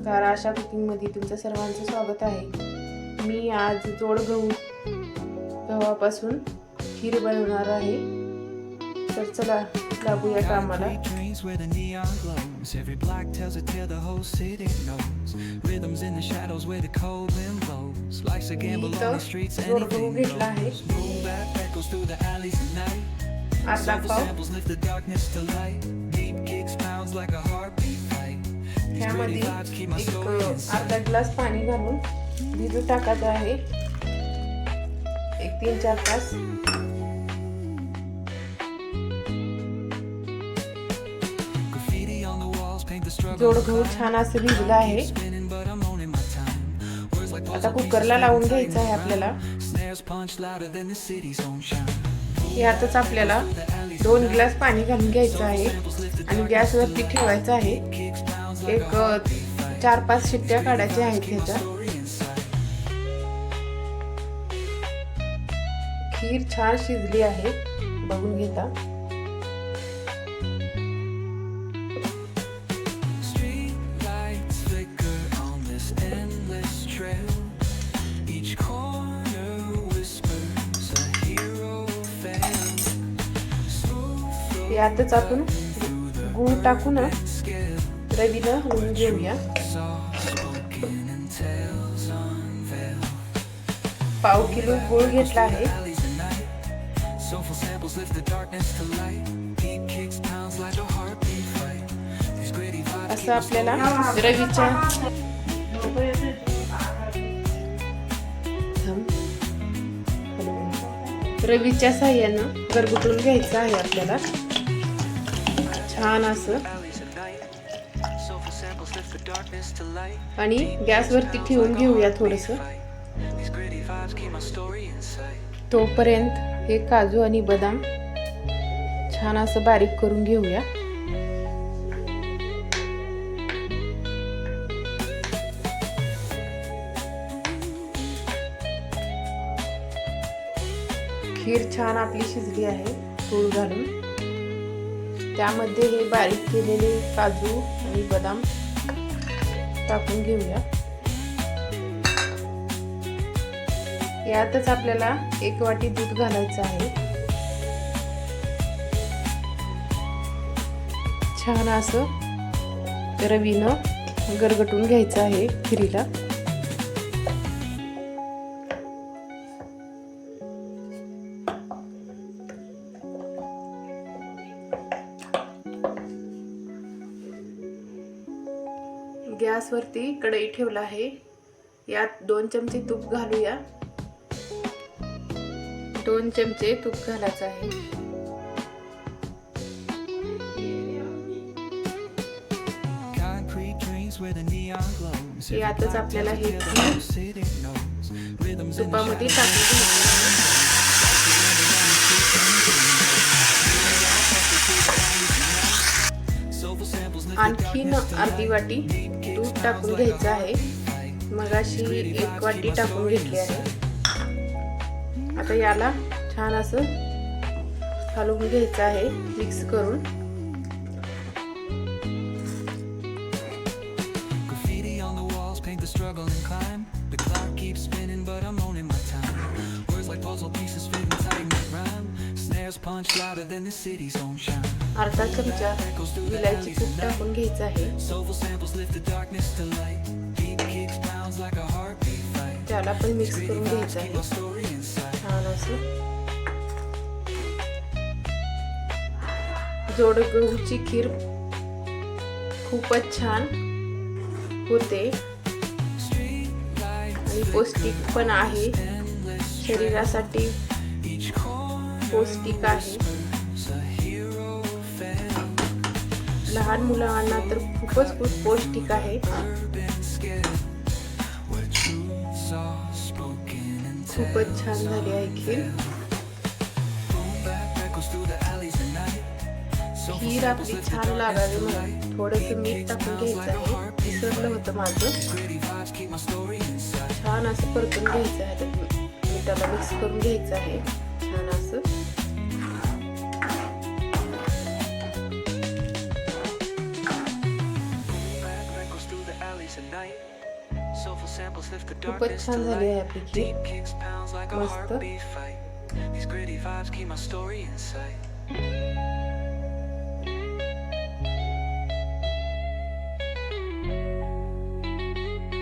नमस्कार आशा कुकिंगमध्ये तुमचं सर्वांचं स्वागत आहे मी आज जोड गहू गव्हापासून खीर बनवणार आहे तर चला लागूया कामाला where the neon glows. Every block tells a tale the whole city knows. Rhythms in the shadows where the cold wind blows. Life's a gamble on the streets, anything goes. Boom bap echoes through the alleys at night. पाव samples lift the darkness to light. Deep kicks pounds like a heartbeat my एक अर्धा. Glass पाणी घालून भिजू टाकायचं आहे एक तीन चार तास. जोड गहू छान असं भिजलं आहे आता कुकरला लावून घ्यायचं आहे आपल्याला. यातच आपल्याला दोन ग्लास पाणी घालून घ्यायचं आहे आणि गॅसवरती ठेवायचं आहे एक चार पाच शिट्ट्या काढायच्या आहेत ह्याच्या खीर छान शिजली आहे बघून घेता. स्ट्रीट लाइट स्पेकर ऑन यातच अजून गूळ टाकू ना. रवीनं हलवून घेऊया. पाव किलो गूळ घेतला आहे असं आपल्याला रवीच्या. रवीच्या साह्यानं गरगुटून घ्यायचं आहे आपल्याला छान असं आणि गॅसवरती ठेवून घेऊया थोडंसं. तोपर्यंत हे काजू आणि बदाम छान असं बारीक करून घेऊया. खीर छान आपली शिजली आहे तूळ घालून. त्यामध्ये हे बारीक केलेले काजू आणि बदाम टाकून घेऊया. यातच आपल्याला एक वाटी दूध घालायचं आहे. छान असं रवीनं गरगटून घ्यायचं आहे खिरीला. गॅसवरती कढई ठेवला आहे. यात दोन चमचे तूप घालूया. दोन चमचे तूप घालायचं आहे. यातच आपल्याला हे तुपामध्ये टाकायचं आणखीन अर्धी वाटी दूध टाकून घ्यायचं आहे. मग अशी एक वाटी टाकून घेतली आहे. आता याला छान असं हलवून घ्यायचं आहे मिक्स करून. Punch louder than the city's own shine. अर्धा चमचा विलायची तूप टाकून घ्यायचं आहे. त्याला पण मिक्स करून घ्यायचं आहे. छान असं. जोड गहूची खीर खूपच छान होते. आणि पौष्टिक पण आहे. शरीरासाठी पौष्टिक आहे. लहान मुलांना तर खूपच खूप पौष्टिक आहे. खूपच छान झाली ऐकील ही रात्री छान लागावी म्हणून थोडस मीठ टाकून घ्यायचं आहे. विसरलं होतं माझं. छान असं परतून घ्यायचं आहे. मिठाला मिक्स करून घ्यायचं आहे. छान असं. खूपच darkness to छान झाली आहे light. आपली खीर Deep kicks pounds like a मस्त.